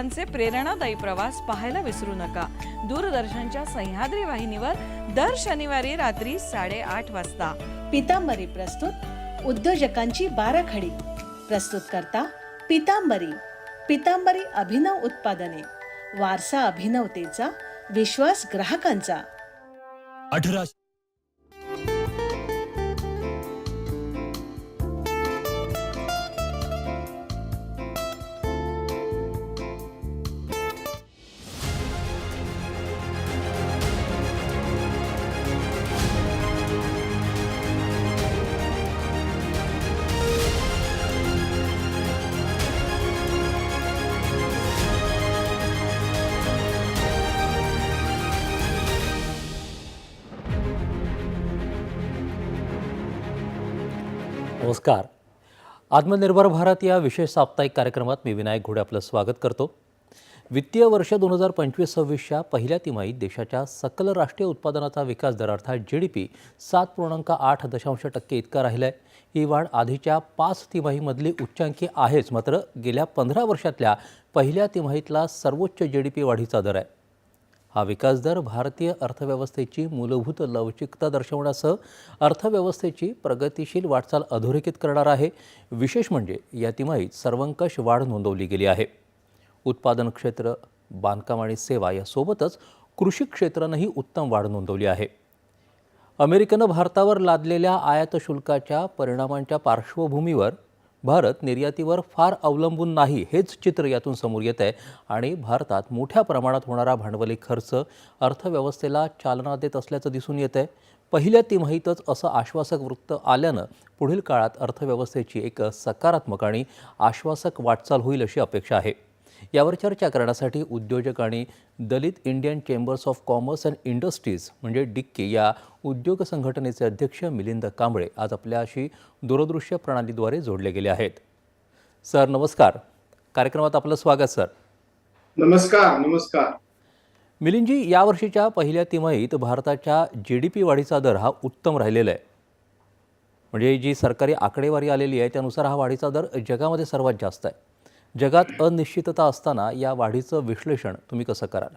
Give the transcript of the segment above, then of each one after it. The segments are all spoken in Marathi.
उद्योजकांचे प्रेरणादायी प्रवास पाहायला विसरू नका. दूरदर्शनच्या सह्याद्री वाहिनीवर दर शनिवारी रात्री साडेआठ वाजता. पितांबरी प्रस्तुत उद्योजकांची बाराखडी. प्रस्तुत करता पितांबरी. पितांबरी अभिनव उत्पादने. वारसा अभिनवतेचा विश्वास ग्राहकांचा. अठरा नमस्कार. आत्मनिर्भर भारत या विशेष साप्ताहिक कार्यक्रमात मी विनायक घोडे आपलं स्वागत करतो. वित्तीय वर्ष दोन हजार पंचवीस सव्वीसच्या पहिल्या तिमाहीत देशाच्या सकल राष्ट्रीय उत्पादनाचा विकास दर अर्थात जी डी पी सात पूर्णांक आठ दशांश टक्के इतका राहिला आहे ही वाढ आधीच्या पाच तिमाहीमधली उच्चांकी आहेच मात्र गेल्या पंधरा वर्षातल्या पहिल्या तिमाहीतला सर्वोच्च जी डी पी वाढीचा दर आहे. हा विकास दर भारतीय अर्थव्यवस्थेची मूलभूत लवचिकता दर्शवण्यासह अर्थव्यवस्थेची प्रगतिशील वाटचाल अधोरेखित करणार आहे. विशेष म्हणजे या तिमाहीत सर्वंकष वाढ नोंदवली गेली आहे. उत्पादन क्षेत्र बांधकाम आणि सेवा यासोबतच कृषी क्षेत्रानंही उत्तम वाढ नोंदवली आहे. अमेरिकेनं भारतावर लादलेल्या आयात शुल्काच्या परिणामांच्या पार्श्वभूमीवर भारत निर्यातीवर फार अवलंबून नाही हेच चित्र यातून समोर येत आहे. आणि भारतात मोठ्या प्रमाणात होणारा भांडवली खर्च अर्थव्यवस्थेला चालना देत असल्याचं दिसून येत आहे. पहिल्या तिमाहीतच असं आश्वासक वृत्त आल्यानं पुढील काळात अर्थव्यवस्थेची एक सकारात्मक आणि आश्वासक वाटचाल होईल अशी अपेक्षा आहे. यावर चर्चा करण्यासाठी उद्योजक आणि Dalit Indian chambers of commerce and industries म्हणजे डिक्की या उद्योग संघटनेचे अध्यक्ष मिलिंद कांबळे आज आपल्याशी दूरदृश्य प्रणालीद्वारे जोडले गेले आहेत. सर नमस्कार. कार्यक्रमात आपलं स्वागत सर. नमस्कार नमस्कार. मिलिंदजी यावर्षीच्या पहिल्या तिमाहीत भारताच्या जी डी पी वाढीचा दर हा उत्तम राहिलेला आहे. म्हणजे जी सरकारी आकडेवारी आलेली आहे त्यानुसार हा वाढीचा दर जगामध्ये सर्वात जास्त आहे. जगात अनिश्चितता असताना या वाढीचं विश्लेषण तुम्ही कसं कराल?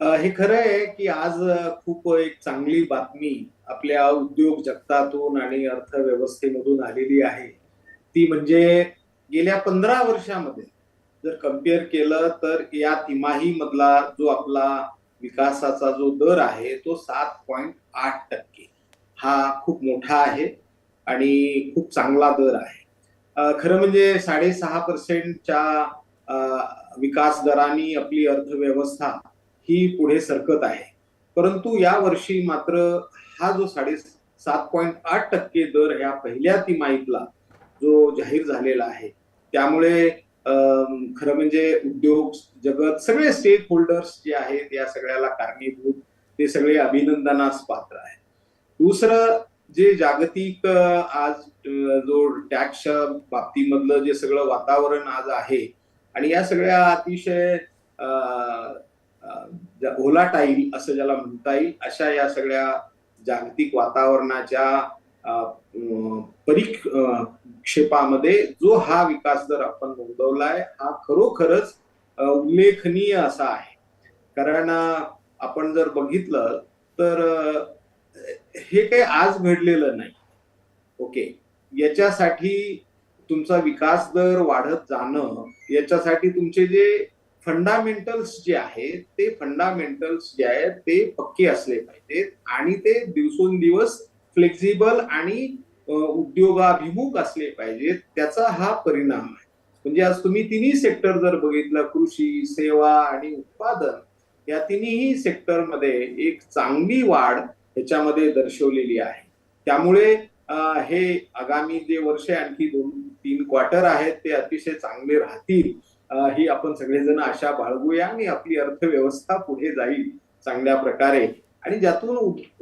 हे खरं आहे की आज खूप एक चांगली बातमी आपल्या उद्योग जगतातून आणि अर्थव्यवस्थेमधून आलेली आहे. ती म्हणजे गेल्या पंधरा वर्षामध्ये जर कंपेअर केलं तर या तिमाही मधला जो आपला विकासाचा जो दर आहे तो सात पॉईंट आठ टक्के. हा खूप मोठा आहे आणि खूप चांगला दर आहे. खरं म्हणजे साडेसहा पर्सेंटच्या विकास दराने आपली अर्थव्यवस्था ही पुढे सरकत आहे. परंतु या वर्षी मात्र हा जो साडे सात पॉईंट आठ टक्के दर ह्या पहिल्या तिमाहीतला जो जाहीर झालेला आहे त्यामुळे खरं म्हणजे उद्योग जगत सगळे स्टेक होल्डर्स जे आहेत या सगळ्याला कारणीभूत ते सगळे अभिनंदनास पात्र आहेत. दुसरं जे जागतिक आज जो टॅक्स बाबतीमधलं जे सगळं वातावरण आज आहे आणि या सगळ्या अतिशय ओलाटाईल असं ज्याला म्हणता येईल अशा या सगळ्या जागतिक वातावरणाच्या परिक्षेपामध्ये जो हा विकास दर आपण नोंदवलाय हा खरोखरच उल्लेखनीय असा आहे. कारण आपण जर बघितलं तर हे काही आज घडलेलं नाही. ओके याच्यासाठी तुमचा विकास दर वाढत जाणं याच्यासाठी तुमचे जे फंडामेंटल्स जे आहेत ते फंडामेंटल्स जे आहेत ते पक्के असले पाहिजेत आणि ते दिवसोंदिवस फ्लेक्झिबल आणि उद्योगाभिमुख असले पाहिजेत त्याचा हा परिणाम आहे. म्हणजे आज तुम्ही तिन्ही सेक्टर जर बघितलं कृषी सेवा आणि उत्पादन या तिन्ही सेक्टरमध्ये एक चांगली वाढ ह्याच्यामध्ये दर्शवलेली आहे. त्यामुळे हे आगामी जे वर्ष आणखी दोन तीन क्वार्टर आहेत ते अतिशय चांगले राहतील. ही आपण सगळेजण आशा बाळगूया आणि आपली अर्थव्यवस्था पुढे जाईल चांगल्या प्रकारे. आणि ज्यातून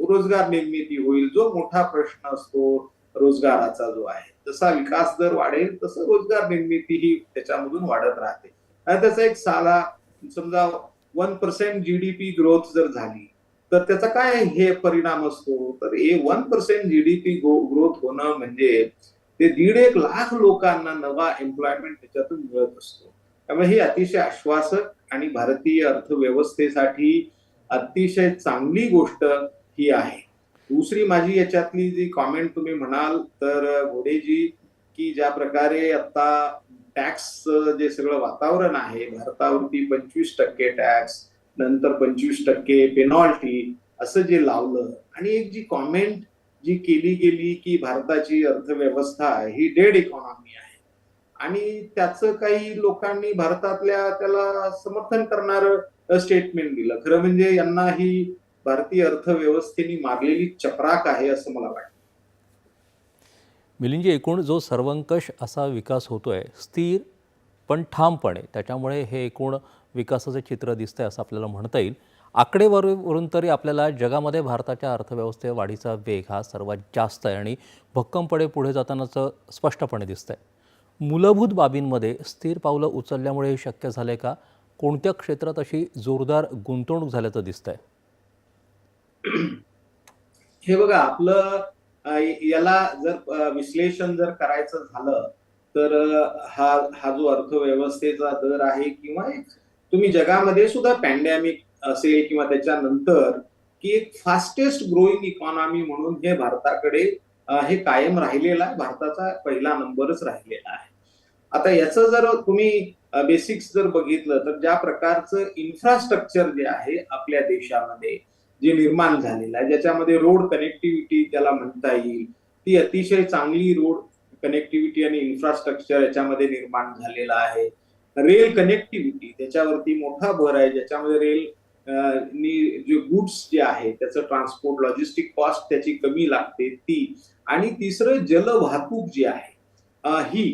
रोजगार निर्मिती होईल जो मोठा प्रश्न असतो रोजगाराचा जो आहे. जसा विकास दर वाढेल तसं रोजगार निर्मिती ही त्याच्यामधून वाढत राहते. आणि त्याचा एक साला समजा वन पर्सेंट जीडीपी ग्रोथ जर झाली तर त्याचा काय हे परिणाम असतो? तर हे वन पर्सेंट जीडीपी ग्रोथ होणं म्हणजे ते दीड एक लाख लोकांना नवा एम्प्लॉयमेंट त्याच्यातून मिळत असतो. त्यामुळे हे अतिशय आश्वासक आणि भारतीय अर्थव्यवस्थेसाठी अतिशय चांगली गोष्ट ही आहे. दुसरी माझी याच्यातली जी कॉमेंट तुम्ही म्हणाल तर घोडेजी की ज्या प्रकारे आता टॅक्स जे सगळं वातावरण आहे भारतावरती पंचवीस टक्के टॅक्स नंतर पंचवीस टक्के पेनॉल्टी असं जे लावलं. आणि एक जी कॉमेंट जी केली गेली की भारताची अर्थव्यवस्था ही डेड इकॉनॉमी आहे. आणि त्याचं काही लोकांनी भारतातल्या त्याला समर्थन करणार स्टेटमेंट दिलं. खरं म्हणजे यांना ही भारतीय अर्थव्यवस्थेने मारलेली चपराक आहे असं मला वाटतं. मिलिंदजी एकूण जो सर्वंकष असा विकास होतोय स्थिर पण ठामपणे त्याच्यामुळे हे एकूण विकासाचं चित्र दिसतंय असं आपल्याला म्हणता येईल. आकडेवारीवरून तरी आपल्याला जगामध्ये भारताच्या अर्थव्यवस्थे वाढीचा वेग हा सर्वात जास्त आहे आणि भक्कमपणे पुढे जातानाचं स्पष्टपणे दिसतंय. मूलभूत बाबींमध्ये स्थिर पावलं उचलल्यामुळे हे शक्य झालंय का? कोणत्या क्षेत्रात अशी जोरदार गुंतवणूक झाल्याचं दिसतंय? हे बघा आपलं याला जर विश्लेषण जर करायचं झालं तर हा हा जो अर्थव्यवस्थेचा दर आहे किंवा तुम्ही जगामध्ये सुद्धा पॅन्डेमिक असेल किंवा त्याच्यानंतर की एक फास्टेस्ट ग्रोईंग इकॉनॉमी म्हणून हे भारताकडे हे कायम राहिलेलं आहे. भारताचा पहिला नंबरच राहिलेला आहे. आता याचं जर तुम्ही बेसिक्स जर बघितलं तर ज्या प्रकारचं इन्फ्रास्ट्रक्चर जे आहे आपल्या देशामध्ये जे निर्माण झालेलं आहे ज्याच्यामध्ये रोड कनेक्टिव्हिटी त्याला म्हणता येईल ती अतिशय चांगली रोड कनेक्टिव्हिटी आणि इन्फ्रास्ट्रक्चर याच्यामध्ये निर्माण झालेलं आहे. रेल कनेक्टिव्हिटी त्याच्यावरती मोठा भर आहे ज्याच्यामध्ये रेल नी जे गुड्स जे आहे त्याचं ट्रान्सपोर्ट लॉजिस्टिक कॉस्ट त्याची कमी लागते ती. आणि तिसरं जलवाहतूक जी आहे ही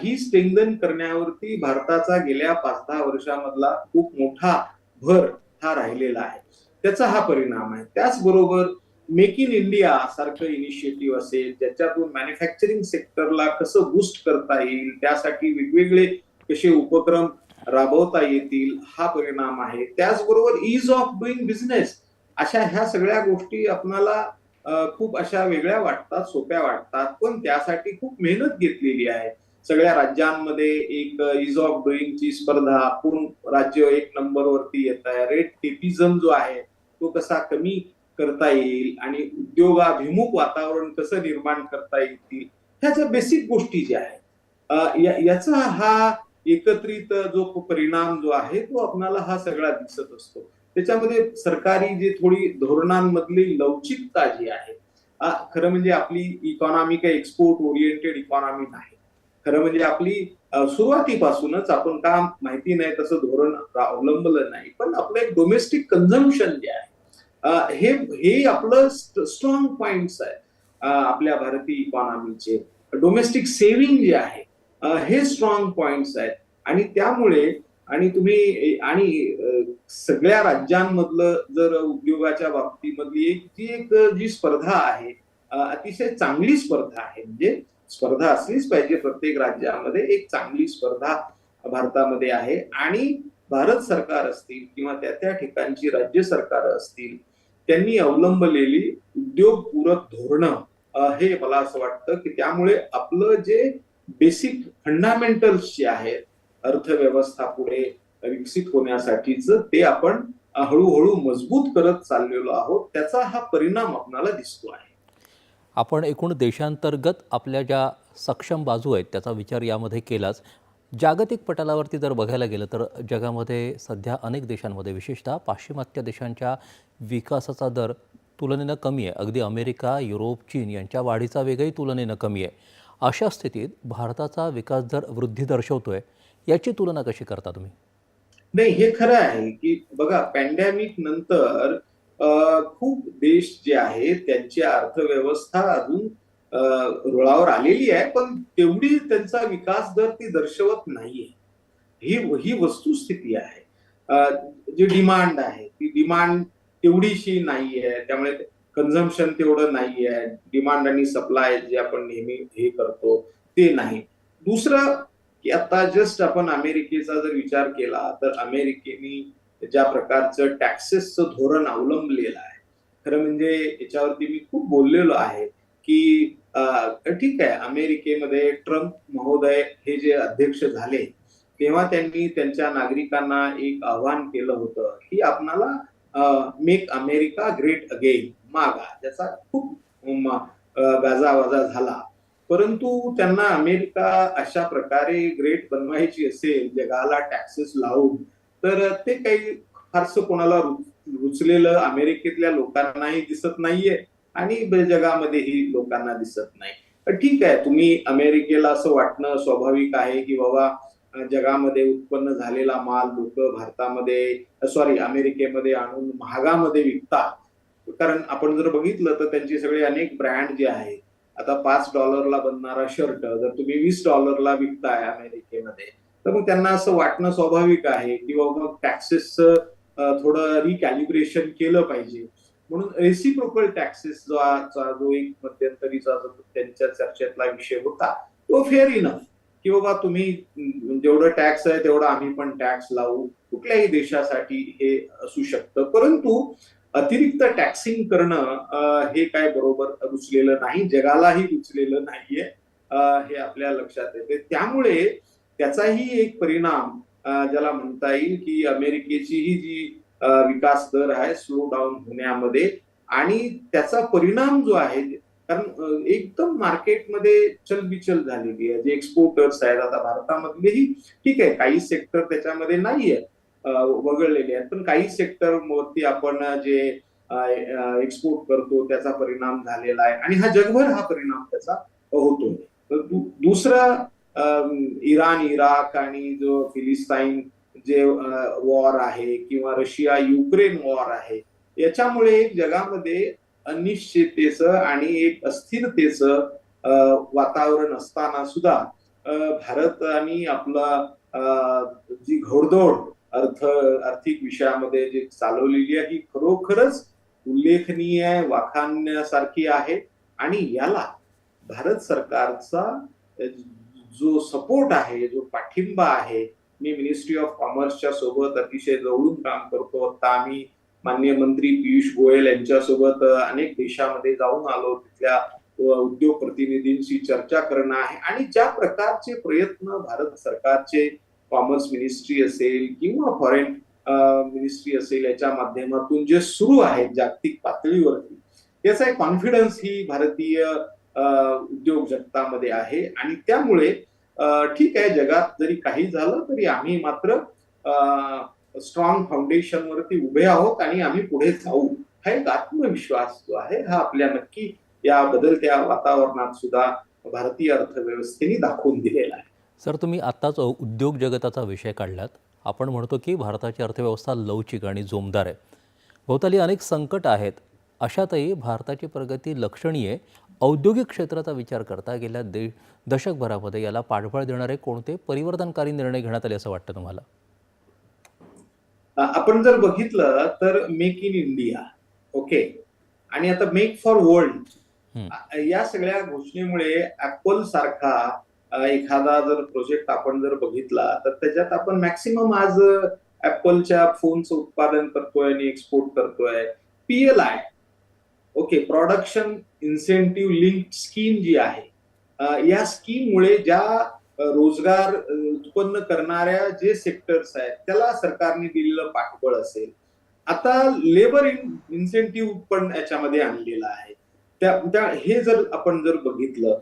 ही स्ट्रेंथन करण्यावरती भारताचा गेल्या पाच दहा वर्षामधला खूप मोठा भर हा राहिलेला आहे. त्याचा हा परिणाम आहे. त्याचबरोबर मेक इन इंडिया सारखं इनिशिएटिव्ह असेल ज्याच्यातून मॅन्युफॅक्चरिंग सेक्टरला कसं बूस्ट करता येईल त्यासाठी वेगवेगळे कसे उपक्रम राबवता येतील हा परिणाम आहे. त्याचबरोबर इज ऑफ डुईंग बिझनेस अशा ह्या सगळ्या गोष्टी आपणाला खूप अशा वेगळ्या वाटतात सोप्या वाटतात. पण त्यासाठी खूप मेहनत घेतलेली आहे. सगळ्या राज्यांमध्ये एक इज ऑफ डुईंगची स्पर्धा पूर्ण राज्य एक नंबरवरती येत आहे. रेट टेपिझम जो आहे तो कसा कमी करता येईल आणि उद्योगाभिमुख वातावरण कसं निर्माण करता येतील ह्या ज्या बेसिक गोष्टी ज्या आहेत. याचा हा एकत्रित जो परिणाम जो आहे तो आपणाला हा सगळा दिसत असतो. त्याच्यामध्ये सरकारी जे थोडी धोरणांमधली लवचिकता जी आहे खरं म्हणजे आपली इकॉनॉमी काही एक्सपोर्ट ओरिएंटेड इकॉनॉमी नाही. खरं म्हणजे आपली सुरुवातीपासूनच आपण का माहिती नाही तसं धोरण अवलंबलं नाही पण आपलं एक डोमेस्टिक कन्झम्पशन जे आहे हे हे आपलं स्ट्रॉंग पॉइंट्स आहे आपल्या भारतीय इकॉनॉमीचे डोमेस्टिक सेव्हिंग जे आहे हे स्ट्रॉंग पॉइंट्स आहेत. आणि त्यामुळे आणि तुम्ही आणि सगळ्या राज्यांमधलं जर उद्योगाच्या बाबतीमधली एक जी एक जी स्पर्धा आहे अतिशय चांगली स्पर्धा आहे. म्हणजे स्पर्धा असलीच पाहिजे प्रत्येक राज्यामध्ये. एक चांगली स्पर्धा भारतामध्ये आहे. आणि भारत सरकार असतील किंवा त्या त्या ठिकाणची राज्य सरकार असतील त्यांनी अवलंबलेली उद्योगपूरक धोरणं हे मला असं वाटतं की त्यामुळे आपलं जे बेसिक फंडामेंटल्स जे आहेत अर्थव्यवस्था पुढे विकसित होण्यासाठीच ते आपण हळूहळू मजबूत करत चाललेलो आहोत त्याचा हा परिणाम आपणाला दिसतो आहे. आपण एकूण देशांतर्गत आपल्या ज्या सक्षम बाजू आहेत त्याचा विचार यामध्ये केलाच. जागतिक पटलावरती जर बघायला गेलं तर जगामध्ये सध्या अनेक देशांमध्ये विशेषतः पाश्चिमात्य देशांच्या विकासाचा दर तुलनेनं कमी आहे. अगदी अमेरिका युरोप चीन यांच्या वाढीचा वेगही तुलनेनं कमी आहे. अशा स्थितीत भारताचा विकास दर वृद्धी दर्शवतोय याची तुलना कशी करता तुम्ही? नाही हे खरं आहे की बघा पॅन्डेमिक नंतर अं, खूप देश जे आहेत त्यांची अर्थव्यवस्था अजून रुळावर आलेली आहे पण तेवढी त्यांचा विकास दर ती दर्शवत नाहीये. ही ही वस्तुस्थिती आहे. जी डिमांड आहे ती डिमांड तेवढीशी नाहीये त्यामुळे कन्झम्पशन तेवढं नाही आहे डिमांड आणि सप्लाय जे आपण नेहमी हे करतो ते नाही. दुसरं की आता जस्ट आपण अमेरिकेचा जर विचार केला तर अमेरिकेने ज्या प्रकारचं टॅक्सेसचं धोरण अवलंबलेलं आहे. खरं म्हणजे याच्यावरती मी खूप बोललेलो आहे की ठीक आहे अमेरिकेमध्ये ट्रम्प महोदय हे जे अध्यक्ष झाले तेव्हा त्यांनी त्यांच्या नागरिकांना एक आव्हान केलं होतं की आपणाला मेक अमेरिका ग्रेट अगेन मागा. ज्याचा खूप गाजावाजा झाला. परंतु त्यांना अमेरिका अशा प्रकारे ग्रेट बनवायची असेल जगाला टॅक्सेस लावून तर ते काही फारसं कोणाला रुचलेलं अमेरिकेतल्या लोकांनाही दिसत नाहीये आणि जगामध्येही लोकांना दिसत नाही. ठीक आहे तुम्ही अमेरिकेला असं वाटणं स्वाभाविक आहे की बाबा जगामध्ये उत्पन्न झालेला माल लोक भारतामध्ये सॉरी अमेरिकेमध्ये आणून महागामध्ये विकतात. कारण आपण जर बघितलं तर त्यांचे सगळे अनेक ब्रँड जे आहेत आता पाच डॉलरला बनणारा शर्ट जर तुम्ही वीस डॉलरला विकताय अमेरिकेमध्ये तर मग त्यांना असं वाटणं स्वाभाविक आहे की बाबा मग टॅक्सेसचं थोडं रिकॅलिब्रेशन केलं पाहिजे. म्हणून रेसिप्रोकल टॅक्सेस जो जो एक मध्यंतरीचा त्यांच्या चर्चेतला विषय होता तो फेअर इनफ की बाबा तुम्ही जेवढं टॅक्स आहे तेवढं आम्ही पण टॅक्स लावू कुठल्याही देशासाठी हे असू शकतं. परंतु अतिरिक्त टॅक्सिंग करणं हे काय बरोबर रुचलेलं नाही जगालाही रुचलेलं नाहीये हे आपल्या लक्षात येते. त्यामुळे त्याचाही एक परिणाम ज्याला म्हणता येईल की अमेरिकेचीही जी विकास दर आहे स्लो डाऊन होण्यामध्ये आणि त्याचा परिणाम जो आहे कारण एकदम मार्केटमध्ये चलबिचल झालेली आहे. जे एक्सपोर्टर्स आहेत आता भारतामधलेही ठीक आहे काही सेक्टर त्याच्यामध्ये नाहीये वगळलेले आहेत. पण काही सेक्टर वरती आपण जे एक्सपोर्ट करतो त्याचा परिणाम झालेला आहे. आणि हा जगभर हा परिणाम त्याचा होतो दुसरा इराण इराक आणि जो फिलिस्ताईन जे वॉर आहे किंवा रशिया युक्रेन वॉर आहे याच्यामुळे एक जगामध्ये अनिश्चिततेचं आणि एक अस्थिरतेचं वातावरण असताना सुद्धा भारत आणि आपला जी घोडदौड अर्थ आर्थिक विषयामध्ये जे चालवलेली आहे ही खरोखरच उल्लेखनीय आहे वाखाणण्यासारखी आहे. आणि याला भारत सरकारचा जो सपोर्ट आहे जो पाठिंबा आहे मी मिनिस्ट्री ऑफ कॉमर्सच्या सोबत अतिशय जवळून काम करतो. आता आम्ही मान्य मंत्री पियुष गोयल यांच्यासोबत अनेक देशामध्ये जाऊन आलो. तिथल्या उद्योग प्रतिनिधींशी चर्चा करणं आहे. आणि ज्या प्रकारचे प्रयत्न भारत सरकारचे कॉमर्स मिनिस्ट्री असेल किंवा फॉरेन मिनिस्ट्री असेल याच्या माध्यमातून जे सुरू आहेत जागतिक पातळीवरती याचा एक कॉन्फिडन्स ही भारतीय उद्योग जगतामध्ये आहे. आणि त्यामुळे ठीक आहे जगात जरी काही झालं तरी आम्ही मात्र स्ट्रॉंग फाउंडेशन वरती उभे आहोत आणि आम्ही पुढे जाऊ. हा एक आत्मविश्वास जो आहे हा आपल्या नक्की या बदलत्या वातावरणात सुद्धा भारतीय अर्थव्यवस्थेने दाखवून दिलेला आहे. सर तुम्ही आत्ताच उद्योग जगताचा विषय काढलात. आपण म्हणतो की भारताची अर्थव्यवस्था लवचिक आणि जोमदार आहे. भोवताली अनेक संकट आहेत. अशातही भारताची प्रगती लक्षणीय. औद्योगिक क्षेत्राचा विचार करता गेल्या दे दशकभरामध्ये याला पाठबळ देणारे कोणते परिवर्तनकारी निर्णय घेण्यात आले असं वाटतं तुम्हाला? आपण जर बघितलं तर मेक इन इंडिया ओके आणि आता मेक फॉर वर्ल्ड. या सगळ्या घोषणेमुळे ऍपल सारखा एखादा जर प्रोजेक्ट आपण जर बघितला तर त्याच्यात आपण मॅक्सिमम आज ऍपलच्या फोनचं उत्पादन करतोय आणि एक्सपोर्ट करतोय. PLI okay production incentive link scheme जी आहे या स्कीममुळे ज्या रोजगार उत्पन्न करणाऱ्या जे सेक्टर्स आहेत त्याला सरकारने दिलेलं पाठबळ असेल. आता लेबर इन्सेंटिव्ह पण याच्यामध्ये आणलेलं आहे. त्या हे जर आपण जर बघितलं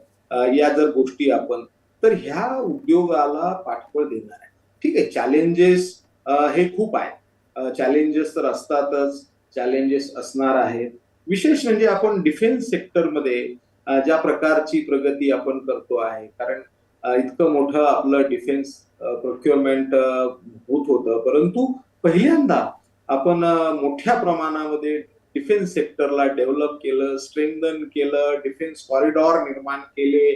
या जर गोष्टी आपण तर ह्या उद्योगाला पाठबळ देणार आहे. ठीक आहे चॅलेंजेस हे खूप आहेत. चॅलेंजेस तर असतातच चॅलेंजेस असणार आहेत. विशेष म्हणजे आपण डिफेन्स सेक्टरमध्ये ज्या प्रकारची प्रगती आपण करतो आहे कारण इतकं मोठं आपलं डिफेन्स प्रोक्युअरमेंट होत होतं. परंतु पहिल्यांदा आपण मोठ्या प्रमाणामध्ये डिफेन्स सेक्टरला डेव्हलप केलं स्ट्रेंथन केलं डिफेन्स कॉरिडॉर निर्माण केले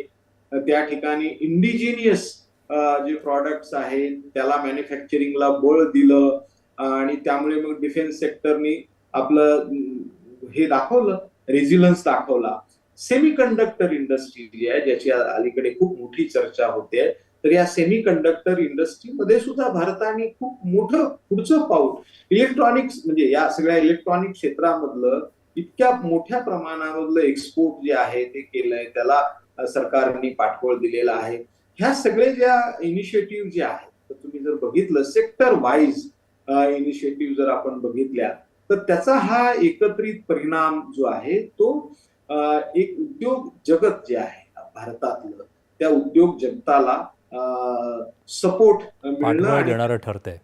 त्या ठिकाणी इंडिजिनियस जे प्रॉडक्ट्स आहेत त्याला मॅन्युफॅक्चरिंगला बळ दिलं आणि त्यामुळे मग डिफेन्स सेक्टरनी आपलं हे दाखवलं रेझिलन्स दाखवला. सेमी कंडक्टर इंडस्ट्री जी आहे ज्याची अलीकडे खूप मोठी चर्चा होते तर या सेमी कंडक्टर इंडस्ट्रीमध्ये सुद्धा भारताने खूप मोठं पुढचं पाऊल इलेक्ट्रॉनिक्स म्हणजे या सगळ्या इलेक्ट्रॉनिक क्षेत्रामधलं इतक्या मोठ्या प्रमाणामधलं एक्सपोर्ट जे आहे ते केलंय. त्याला सरकारने पाठबळ दिलेलं आहे. ह्या सगळे ज्या इनिशिएटिव्ह जे आहेत तर तुम्ही जर बघितलं सेक्टर वाईज इनिशिएटिव्ह जर आपण बघितल्या तर त्याचा हा एकत्रित परिणाम जो आहे तो एक उद्योग जगत जे आहे भारतातलं त्या उद्योग जगताला सपोर्ट मिळणं पाठबळ आणि देणारं ठरतंय.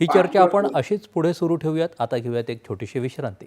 ही चर्चा आपण अशीच पुढे सुरू ठेवूयात. आता घेऊयात एक छोटीशी विश्रांती.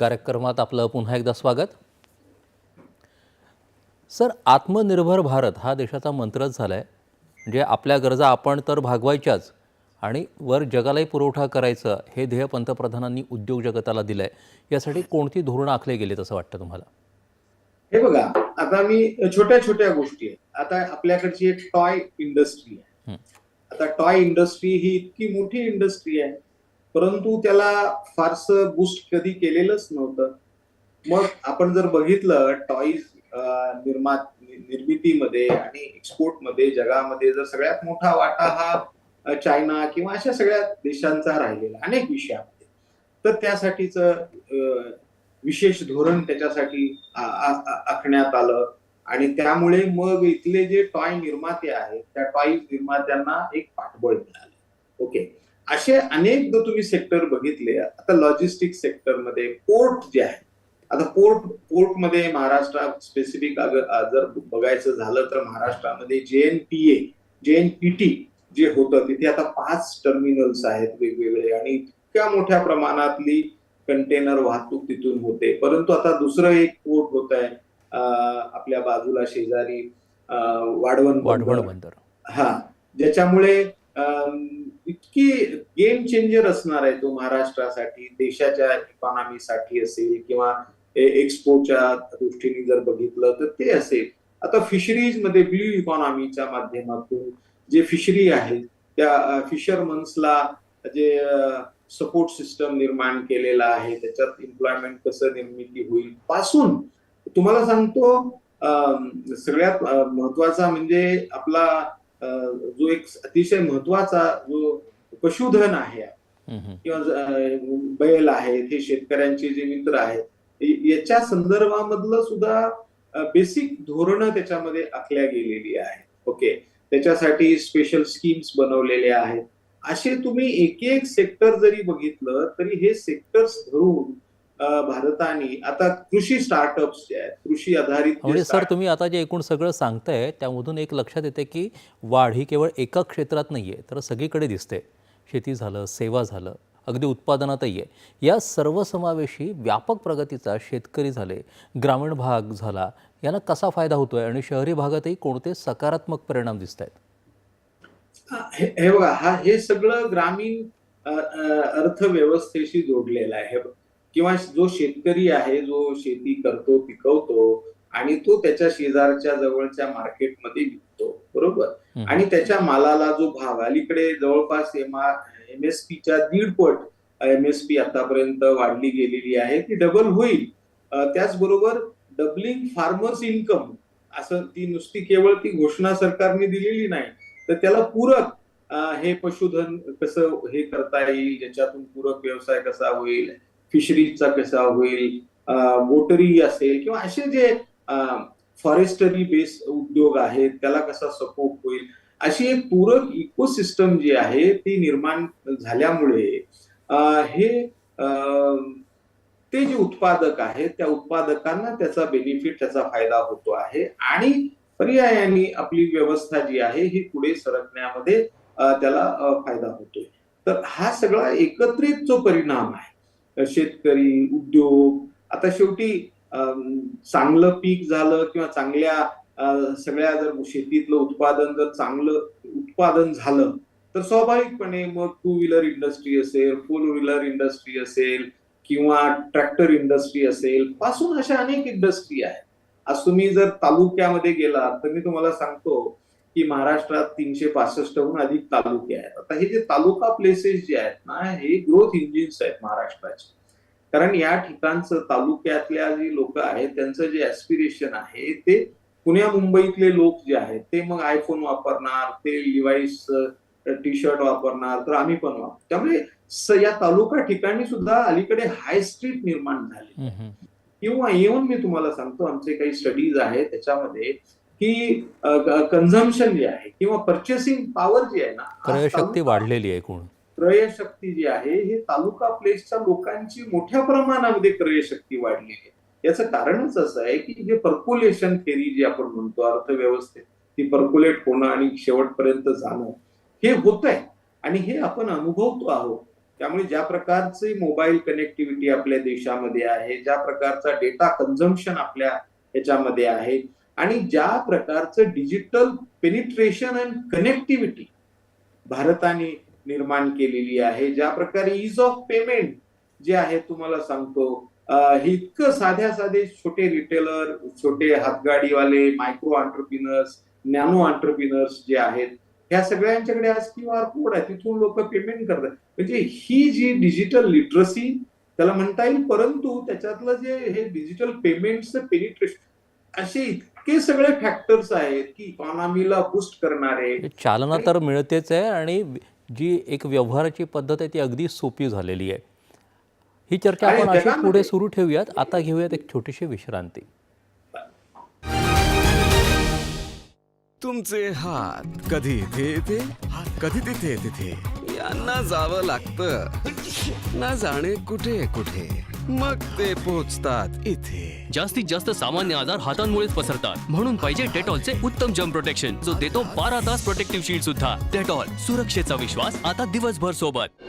कार्यक्रमात आपलं पुन्हा एकदा स्वागत. सर आत्मनिर्भर भारत हा देशाचा मंत्रच झाला आहे म्हणजे आपल्या गरजा आपण तर भागवायच्याच आणि वर जगालाही पुरवठा करायचं हे ध्येय पंतप्रधानांनी उद्योग जगताला दिलं आहे यासाठी कोणती धोरणं आखले गेले असं वाटतं तुम्हाला? हे बघा आता मी छोट्या छोट्या गोष्टी आहेत. आता आपल्याकडची एक टॉय इंडस्ट्री आहे. आता टॉय इंडस्ट्री ही इतकी मोठी इंडस्ट्री आहे. परंतु त्याला फारसं बूस्ट कधी केलेलंच नव्हतं. मग आपण जर बघितलं टॉईज निर्मा निर्मितीमध्ये आणि एक्सपोर्टमध्ये जगामध्ये जर सगळ्यात मोठा वाटा हा चायना किंवा अशा सगळ्या देशांचा राहिलेला अनेक विषयामध्ये. तर त्यासाठीच विशेष धोरण त्याच्यासाठी आखण्यात आलं. आणि त्यामुळे मग इथले जे टॉय निर्माते आहेत त्या टॉय निर्मात्यांना एक पाठबळ मिळालं. ओके असे अनेक जर तुम्ही सेक्टर बघितले. आता लॉजिस्टिक सेक्टरमध्ये पोर्ट जे आहे आता पोर्ट पोर्टमध्ये महाराष्ट्रात स्पेसिफिक जर बघायचं झालं तर महाराष्ट्रामध्ये जे एन पी ए जे एन पी टी जे होतं तिथे आता पाच टर्मिनल्स आहेत वेगवेगळे आणि इतक्या मोठ्या प्रमाणातली कंटेनर वाहतूक तिथून होते. परंतु आता दुसरं एक पोर्ट होत आहे आपल्या बाजूला शेजारी वाढवण वाढवण बंदर. हा ज्याच्यामुळे इतकी गेम चेंजर असणार आहे तो महाराष्ट्रासाठी देशाच्या इकॉनॉमीसाठी असेल किंवा एक्सपोर्टच्या दृष्टीने जर बघितलं तर ते असेल. आता फिशरीजमध्ये ब्ल्यू इकॉनॉमीच्या माध्यमातून जे फिशरी आहे त्या फिशरमन्सला जे सपोर्ट सिस्टम निर्माण केलेला आहे त्याच्यात एम्प्लॉयमेंट कसं निर्मिती होईल पासून तुम्हाला सांगतो सगळ्यात महत्त्वाचा म्हणजे आपला जो एक अतिशय महत्त्वाचा जो पशुधन आहे. किंवा बैल आहेत हे शेतकऱ्यांचे जे मित्र आहेत याच्या संदर्भामधलं सुद्धा बेसिक धोरणं त्याच्यामध्ये आखल्या गेलेली आहेत. ओके त्याच्यासाठी स्पेशल स्कीम्स बनवलेल्या आहेत. असे तुम्ही एक एक सेक्टर जरी बघितलं तरी हे सेक्टर्स धरून भारताने आता कृषी स्टार्टअप्स जे आहेत कृषी आधारित म्हणजे सर तुम्ही आता जे एकूण सगळं सांगताय त्यामधून एक लक्षात येते की वाढ ही केवळ एका क्षेत्रात नाही आहे तर सगळीकडे दिसते. शेती झालं सेवा झालं अगदी उत्पादनातही आहे. या सर्वसमावेशी व्यापक प्रगतीचा शेतकरी झाले ग्रामीण भाग झाला यांना कसा फायदा होतोय आणि शहरी भागातही कोणते सकारात्मक परिणाम दिसत आहेत हे बघा हा हे सगळं ग्रामीण अर्थव्यवस्थेशी जोडलेलं आहे. बघ. किंवा जो शेतकरी आहे जो शेती करतो पिकवतो आणि तो त्याच्या शेजारच्या जवळच्या मार्केटमध्ये विकतो बरोबर. आणि त्याच्या मालाला जो भाव अलीकडे जवळपास एम एम एस पीच्या दीडपट एम एस पी आतापर्यंत वाढली गेलेली आहे ती डबल होईल. त्याचबरोबर डबलिंग फार्मर्स इन्कम असं ती नुसती केवळ ती घोषणा सरकारने दिलेली नाही. तर त्याला पूरक हे पशुधन कसं हे करता येईल ज्याच्यातून पूरक व्यवसाय कसा होईल फिशरीजचा कसा होईल मोटरी असेल किंवा असे जे फॉरेस्टरी बेस उद्योग आहेत त्याला कसा सपोर्ट होईल अशी एक पूरक इकोसिस्टम जी आहे ती निर्माण झाल्यामुळे हे ते जे उत्पादक आहेत त्या उत्पादकांना त्याचा बेनिफिट त्याचा फायदा होतो आहे आणि पर्यायाने आपली व्यवस्था जी आहे ही पुढे सरकण्यामध्ये त्याला फायदा होतोय. तर हा सगळा एकत्रित जो परिणाम आहे शेतकरी उद्योग. आता शेवटी चांगलं पीक झालं किंवा चांगल्या सगळ्या जर शेतीतलं उत्पादन जर चांगलं उत्पादन झालं तर स्वाभाविकपणे मग टू व्हीलर इंडस्ट्री असेल फोर व्हीलर इंडस्ट्री असेल किंवा ट्रॅक्टर इंडस्ट्री असेल पासून अशा अनेक इंडस्ट्री आहेत. आज तुम्ही जर तालुक्यामध्ये गेलात तर मी तुम्हाला सांगतो की महाराष्ट्रात तीनशे पासष्टहून अधिक तालुके आहेत. आता हे जे तालुका प्लेसेस जे आहेत ना हे ग्रोथ इंजिन्स आहेत महाराष्ट्राचे. कारण या ठिकाणचं तालुक्यातल्या जी लोक आहेत त्यांचं जे ऍस्पिरेशन आहे ते पुण्या मुंबईतले लोक जे आहेत ते मग आयफोन वापरणार ते लिवाईस टी शर्ट वापरणार तर आम्ही पण वापर त्यामुळे या तालुका ठिकाणी सुद्धा अलीकडे हाय स्ट्रीट निर्माण झाले. किंवा इव्हन मी तुम्हाला सांगतो आमचे काही स्टडीज आहेत त्याच्यामध्ये की कन्झम्पशन जे आहे किंवा परचेसिंग पॉवर जी आहे ना क्रयशक्ती वाढलेली आहे एकूण. क्रयशक्ती जी आहे हे तालुका प्लेसच्या लोकांची मोठ्या प्रमाणामध्ये क्रयशक्ती वाढलेली आहे. याचं कारणच असं आहे की जे पर्क्युलेशन थेरी जी आपण म्हणतो अर्थव्यवस्थेत ती पर्क्युलेट होणं आणि शेवटपर्यंत जाणं हे होत आहे आणि हे आपण अनुभवतो आहोत. त्यामुळे ज्या प्रकारचे मोबाईल कनेक्टिव्हिटी आपल्या देशामध्ये आहे ज्या प्रकारचा डेटा कन्झम्पशन आपल्या ह्याच्यामध्ये आहे आणि ज्या प्रकारचं डिजिटल पेनिट्रेशन अँड कनेक्टिव्हिटी भारताने निर्माण केलेली आहे ज्या प्रकारे इज ऑफ पेमेंट जे आहे तुम्हाला सांगतो हे इतकं साध्या साधे छोटे रिटेलर छोटे हातगाडीवाले मायक्रो ऑन्टरप्रिनर्स नॅनो ऑन्टरप्रिनर्स जे आहेत ह्या सगळ्यांच्याकडे आज क्यू आर कोड आहे तिथून लोक पेमेंट करतात. म्हणजे ही जी डिजिटल लिटरसी त्याला म्हणता येईल परंतु त्याच्यातलं जे हे डिजिटल पेमेंटचं पेनिट्रेशन असे इतके सगळे फॅक्टर्स आहेत की इकॉनॉमीला बुस्ट करणारे. हे चालना तर मिळतेच आहे आणि जी एक व्यवहाराची पद्धत आहे ती अगदी सोपी झालेली आहे. ही चर्चा आपण अशी पुढे सुरू ठेवूयात. आता घेऊयात एक छोटीशी विश्रांती. तुमचे हात कधी इथे येते? कधी तिथे तिथे यांना जावं लागतं. ना जाणे कुठे कुठे? मग ते पोचतात इथे. जास्तीत जास्त सामान्य आजार हातांमुळेच पसरतात. म्हणून पाहिजे डेटॉलचे उत्तम जम प्रोटेक्शन जो देतो बारा तास प्रोटेक्टिव्ह शील्ड सुद्धा. डेटॉल सुरक्षेचा विश्वास आता दिवसभर सोबत.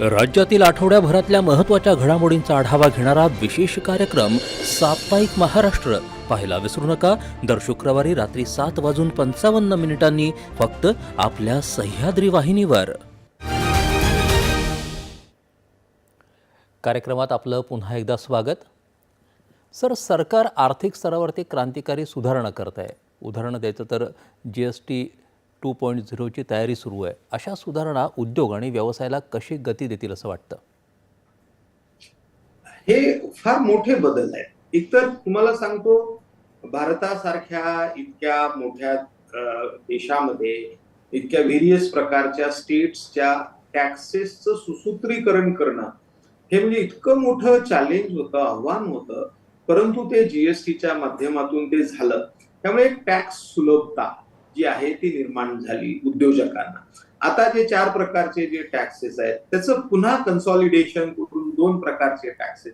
राज्यातील आठवड्याभरातल्या महत्त्वाच्या घडामोडींचा आढावा घेणारा विशेष कार्यक्रम साप्ताहिक महाराष्ट्र. पाहायला विसरू नका. दर शुक्रवारी रात्री सात वाजून पंचावन्न मिनिटांनी फक्त आपल्या सह्याद्री वाहिनीवर. कार्यक्रमात आपलं पुन्हा एकदा स्वागत. सर सरकार आर्थिक स्तरावरती क्रांतिकारी सुधारणा करत आहे उदाहरणं द्यायचं तर G S T two point झिरोची तयारी सुरू आहे. अशा सुधारणा उद्योग आणि व्यवसायाला कशी गती देतील असं वाटतं? हे फार मोठे बदल आहेत. एकतर तुम्हाला सांगतो भारतासारख्या इतक्या मोठ्या देशामध्ये इतक्या व्हेरियस प्रकारच्या स्टेट्सच्या टॅक्सेसचं सुसूत्रीकरण करणं हे म्हणजे इतकं मोठं चॅलेंज होतं आव्हान होतं परंतु ते जीएसटीच्या माध्यमातून ते झालं. त्यामुळे एक टॅक्स सुलभता जी आहे ती निर्माण झाली उद्योजकांना. आता जे चार प्रकारचे जे टॅक्सेस आहेत त्याचं पुन्हा कन्सॉलिडेशन करून दोन प्रकारचे टॅक्सेस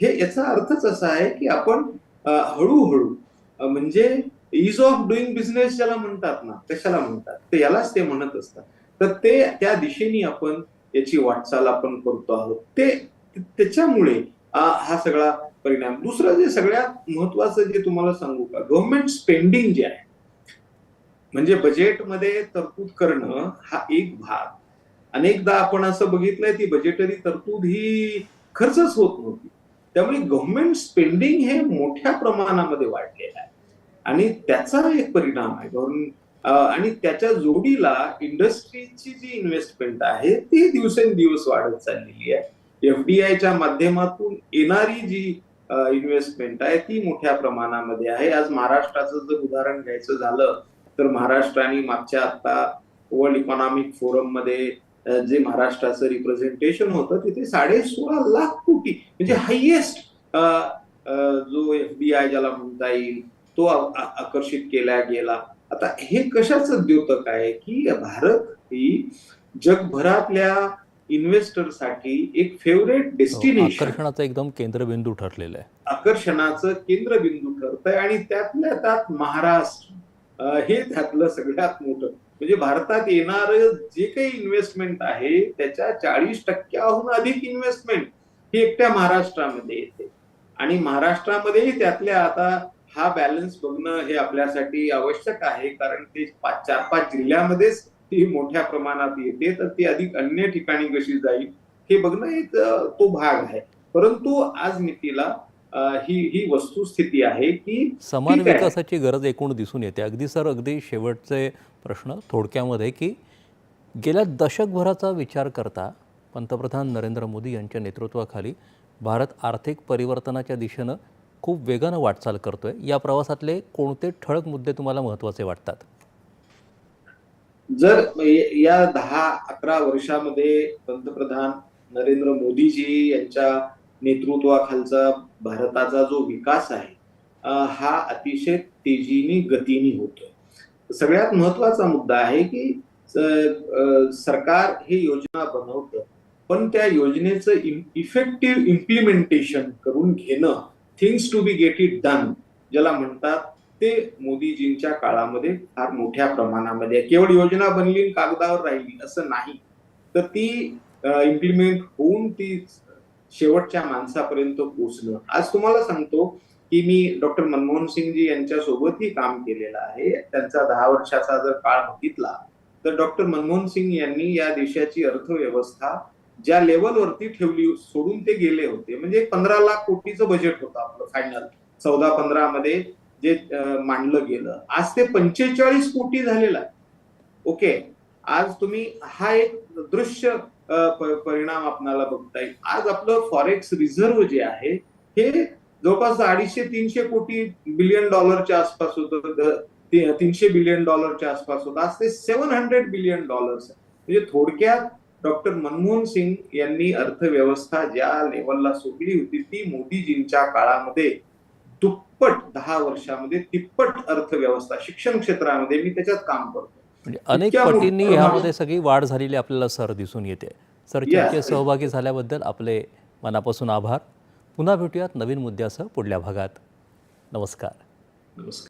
हे याचा अर्थच असा आहे की आपण हळूहळू म्हणजे इज ऑफ डुईंग बिझनेस ज्याला म्हणतात ना कशाला म्हणतात? तर यालाच ते म्हणत असतात. तर ते त्या दिशेने आपण याची वाटचाल आपण करतो आहोत. ते त्याच्यामुळे हा सगळा परिणाम. दुसरं जे सगळ्यात महत्वाचं जे तुम्हाला सांगू का गव्हर्नमेंट स्पेंडिंग जे आहे म्हणजे बजेटमध्ये तरतूद करणं हा एक भाग. अनेकदा आपण असं बघितलंय ती बजेटरी तरतूद ही खर्चच होत नव्हती. त्यामुळे गव्हर्नमेंट स्पेंडिंग हे मोठ्या प्रमाणामध्ये वाढलेलं आहे. आणि त्याचा एक परिणाम आहे. गव्हर्नमेंट आणि त्याच्या जोडीला इंडस्ट्रीची जी इन्व्हेस्टमेंट आहे ती दिवसेंदिवस वाढत चाललेली आहे. एफडीआयच्या माध्यमातून येणारी जी इन्व्हेस्टमेंट आहे ती मोठ्या प्रमाणामध्ये आहे. आज महाराष्ट्राचं जर उदाहरण घ्यायचं झालं तर महाराष्ट्राने मागच्या आता वर्ल्ड इकॉनॉमिक फोरममध्ये जे महाराष्ट्राचं रिप्रेझेंटेशन होतं तिथे साडे सोळा लाख कोटी म्हणजे हायएस्ट जो एफडीआय ज्याला म्हणता येईल तो आकर्षित केला गेला. आता हे कशाचं द्योतक आहे की भारत ही जगभरातल्या इन्व्हेस्टरसाठी एक फेवरेट डेस्टिनेशन आकर्षणाचा एकदम केंद्रबिंदू ठरलेला आहे. आकर्षणाचं केंद्रबिंदू ठरत आहे आणि त्यातल्या त्यात महाराष्ट्र हे त्यातलं सगळ्यात मोठं. म्हणजे भारतात येणार जे काही इन्व्हेस्टमेंट आहे त्याच्या चाळीस टक्क्याहून अधिक इन्व्हेस्टमेंट ही एकट्या महाराष्ट्रामध्ये येते. आणि महाराष्ट्रामध्येही त्यातल्या आता हा बॅलन्स बघणं हे आपल्यासाठी आवश्यक आहे कारण ते पाच चार पाच जिल्ह्यामध्येच ती मोठ्या प्रमाणात येते तर ती अधिक अन्य ठिकाणी कशी जाईल हे बघणं एक तो भाग आहे. परंतु आज मितीला ही ही वस्तुस्थिती आहे की समान. विकासाची गरज एकूण दिसून येते. अगदी सर अगदी शेवटचे प्रश्न थोडक्यामध्ये की गेल्या दशकभराचा विचार करता पंतप्रधान नरेंद्र मोदी यांच्या नेतृत्वाखाली भारत आर्थिक परिवर्तनाच्या दिशेनं खूप वेगानं वाटचाल करतोय. या प्रवासातले कोणते ठळक मुद्दे तुम्हाला महत्त्वाचे वाटतात? जर य- या दहा अकरा वर्षामध्ये पंतप्रधान नरेंद्र मोदीजी यांच्या नेतृत्वाखालचा भारताचा जो विकास आहे हा अतिशय तेजीने गतीने होतोय. सगळ्यात महत्त्वाचा मुद्दा आहे की सरकार हे योजना बनवतं पण त्या योजनेचं इफेक्टिव्ह इम्प्लिमेंटेशन करून घेणं things to be get it done ज्याला म्हणतात ते मोदीजींच्या काळामध्ये फार मोठ्या प्रमाणामध्ये केवळ योजना बनली कागदावर राहिली असं नाही. तर ती इम्प्लिमेंट होऊन ती शेवटच्या माणसापर्यंत पोहोचणं आज तुम्हाला सांगतो की मी डॉक्टर मनमोहन सिंगजी यांच्यासोबतही काम केलेलं आहे. त्यांचा दहा वर्षाचा जर काळ बघितला तर डॉक्टर मनमोहन सिंग यांनी या देशाची अर्थव्यवस्था ज्या लेवलवरती ठेवली सोडून ते गेले होते. म्हणजे पंधरा लाख कोटीचं बजेट होतं आपलं फायनल चौदा पंधरा मध्ये जे मांडलं गेलं. आज ते पंचेचाळीस कोटी झालेलं आहे. ओके? आज तुम्ही हा एक दृश्य परिणाम आपल्याला बघता येईल. आज आपलं फॉरेक्स रिझर्व्ह जे आहे हे जवळपास अडीचशे तीनशे कोटी बिलियन डॉलरच्या आसपास होतं. तीनशे बिलियन डॉलरच्या आसपास होतं. आज ते सेव्हन हंड्रेड बिलियन डॉलर्स म्हणजे थोडक्यात डॉक्टर मनमोहन सिंग यांनी अर्थव्यवस्था ज्या लेवलला सोडली होती ती मोदीजींच्या काळामध्ये दुप्पट दहा वर्षामध्ये तिप्पट अर्थव्यवस्था शिक्षण क्षेत्रामध्ये मी त्याच्यात काम करतो. म्हणजे अनेक पटींनी ह्यामध्ये सगळी वाढ झालेली आपल्याला सर दिसून येते. सर. चर्चेत सहभागी झाल्याबद्दल आपले मनापासून आभार. पुन्हा भेटूयात नवीन मुद्द्यासह पुढल्या भागात. नमस्कार. नमस्कार.